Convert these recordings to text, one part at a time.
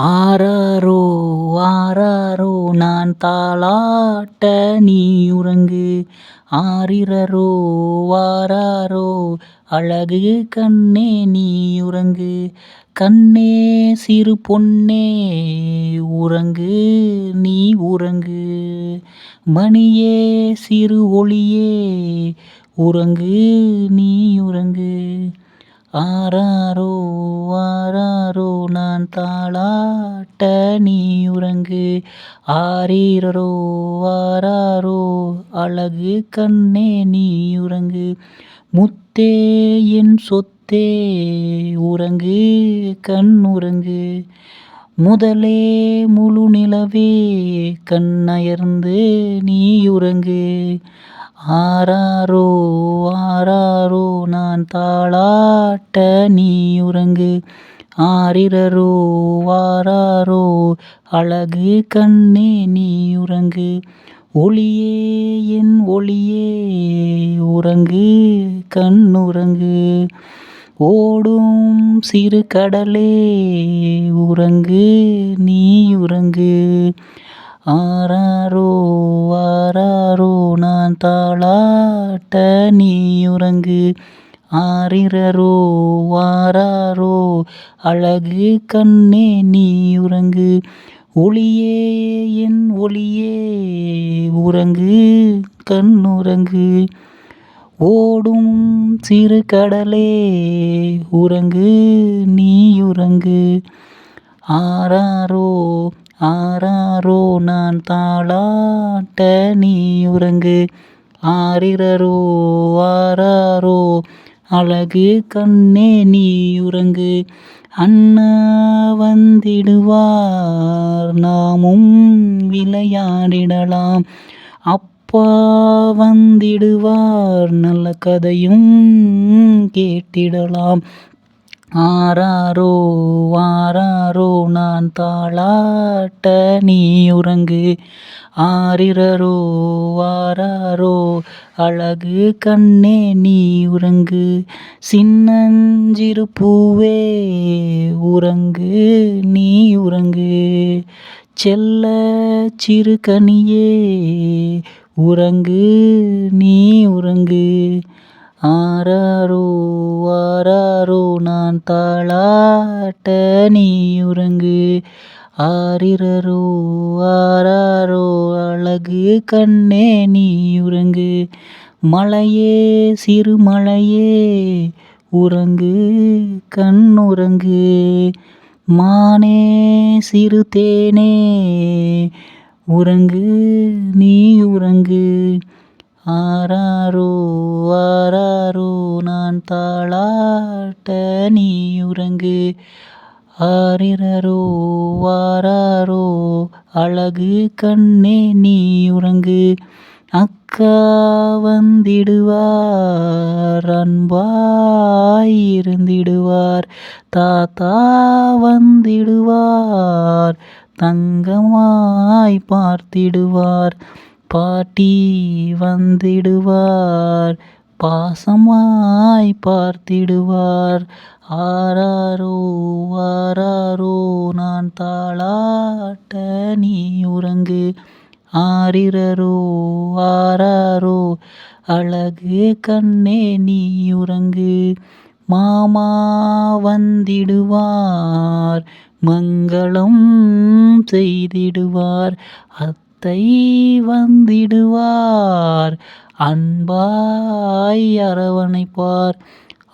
ஆராரோ ஆராரோ நான் தாளாட்ட நீ உறங்கு. ஆரிரரோ ஆராரோ அழகு கண்ணே நீ உறங்கு. கண்ணே சிறு பொன்னே உறங்கு நீ உறங்கு. மணியே சிறு ஒளியே உறங்கு நீ உறங்கு. ஆராரோ ஆராரோ நான் தாளாட்ட நீ உறங்கு. ஆரீரரோ ஆராரோ அழகு கண்ணே நீ உறங்கு. முத்தே என் சொத்தே உறங்கு கண் உறங்கு. முதலே முழு நிலவே கண்ணயர்ந்து நீ உறங்கு. ஆராரோ ஆராரோ நான் தாளாட்ட நீ உறங்கு. ஆரிரரோ ஆராரோ அழகு கண்ணே நீ உறங்கு. ஒளியே என் ஒளியே உறங்கு கண் உறங்கு. ஓடும் சிறு கடலே உறங்கு நீ உறங்கு. ஆராரோ நான் தாளாட்ட நீ உறங்கு ஆரிரரோ ஆராரோ அழகு கண்ணே நீ உறங்கு ஒளியே என் ஒளியே உறங்கு கண் உறங்கு ஓடும் சிறு கடலே உறங்கு நீ உறங்கு ஆராரோ ஆராரோ நான் தாளாட்ட நீ உறங்கு. ஆரிரரோ ஆராரோ அழகு கண்ணே நீ உறங்கு. அண்ணா வந்திடுவார் நாமும் விளையாடிடலாம். அப்பா வந்திடுவார் நல்ல கதையும் கேட்டிடலாம். ஆராரோ ஆராரோ நான் தாளாட்ட நீ உறங்கு. ஆரிரரோ ஆராரோ அழகு கண்ணே நீ உறங்கு. சின்னஞ்சிறு பூவே உறங்கு நீ உறங்கு. செல்ல சிறு கனியே உறங்கு நீ உறங்கு. ஆராரோ ஆராரோ நான் தாளாட்ட நீ உறங்கு. ஆரிரரோ ஆராரோ அழகு கண்ணே நீ உறங்கு. மலையே சிறு மலையே உறங்கு கண் உறங்கு. மானே சிறு தேனே உறங்கு நீ உறங்கு. ஆராரோ ஆராரோ நான் தாளாட்ட நீ உறங்கு ஆரிரரோ ஆராரோ அழகு கண்ணே நீ உறங்கு அக்கா வந்திடுவார் அன்பாய் இருந்திடுவார். தாத்தா வந்திடுவார் தங்கமாய் பார்த்திடுவார். பாட்டி வந்திடுவார் பாசமாய் பார்த்திடுவார். ஆராரோ ஆராரோ நான் தாளாட்ட நீ உறங்கு. ஆரிரரோ ஆராரோ அழகு கண்ணே நீ உறங்கு. மாமா வந்திடுவார் மங்களம் செய்திடுவார். அத் அத்தை வந்திடுவார். அன்பாய் அரவணைப்பார்.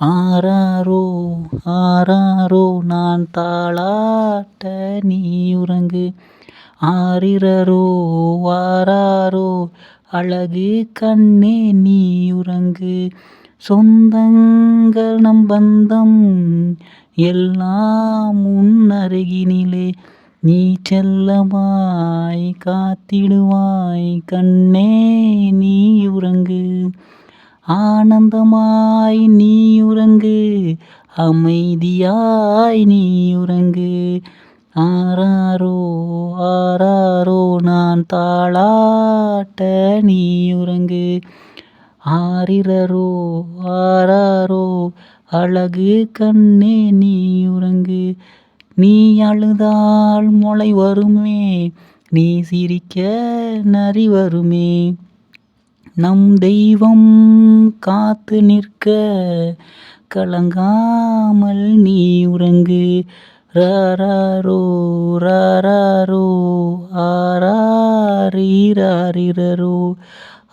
ஆராரோ ஆராரோ நான் தாளாட்ட நீ உறங்கு. ஆரிரரோ ஆராரோ அழகு கண்ணே நீ உறங்கு. சொந்தங்கள் நம் பந்தம் எல்லாம் உன் அருகினி நீ செல்லமாய் காத்திடுவாய் கண்ணே நீ உறங்கு. ஆனந்தமாய் நீ உறங்கு அமைதியாய் நீ உறங்கு. ஆராரோ ஆராரோ நான் தாளாட்ட நீ உறங்கு. ஆரிரரோ ஆராரோ அழகு கண்ணே நீ உறங்கு. நீ அழுதால் மொளை வருமே நீ சிரிக்க நரி வருமே. நம் தெய்வம் காத்து நிற்க கலங்காமல் நீ உறங்கு. ராரோ ராரோ ஆராரீராரிரரோ.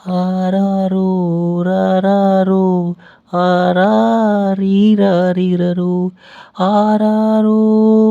ஆராரோ ராரோ ஆராரீராரிரரோ. ஆராரோ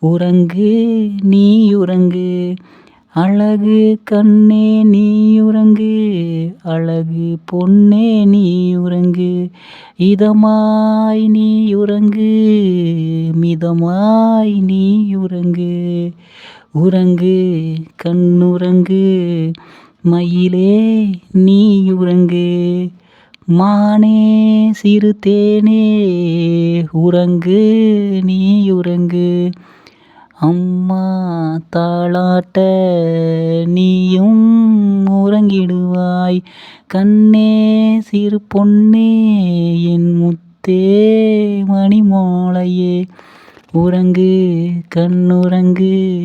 உறங்கு நீ உறங்கு அழகு கண்ணே நீ உறங்கு அழகு பொன்னே நீ உறங்கு இதமாய் நீ உறங்கு மிதமாய் நீ உறங்கு உறங்கு கண்ணுறங்கு. மயிலே நீ உறங்கு மானே சிறு தேனே. உறங்கு நீ உறங்கு அம்மா தாளாட்ட நீயும் உறங்கிடுவாய். கண்ணே சிறு பொன்னே என் முத்தே மணிமோளையே. உறங்கு கண்ணுறங்கு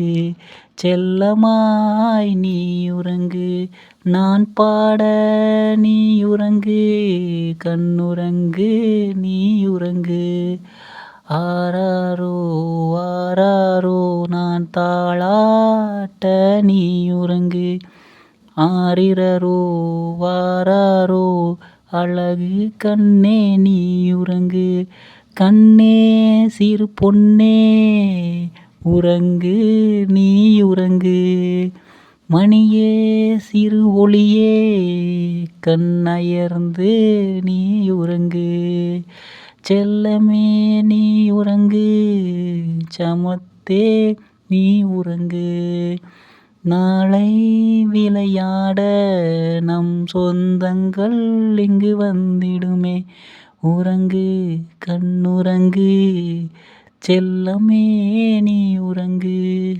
செல்லமாய் நீ உறங்கு. நான் பாட நீ உறங்கு கண்ணுறங்கு நீ உறங்கு. ஆராரோ ஆராரோ நான் தாளாட்ட நீ உறங்கு. ஆரிரரோ வாராரோ அழகு கண்ணே நீ உறங்கு. கண்ணே சிறு பொன்னே உறங்கு நீ உறங்கு. மணியே சிறு ஒளியே கண்ணயர்ந்து நீ உறங்கு. செல்லமே நீ உறங்கு. சமத்தே நீ உறங்கு. நாளை விளையாட நம் சொந்தங்கள் இங்கு வந்திடுமே. உறங்கு கண்ணுறங்கு. செல்லமே நீ உறங்கு.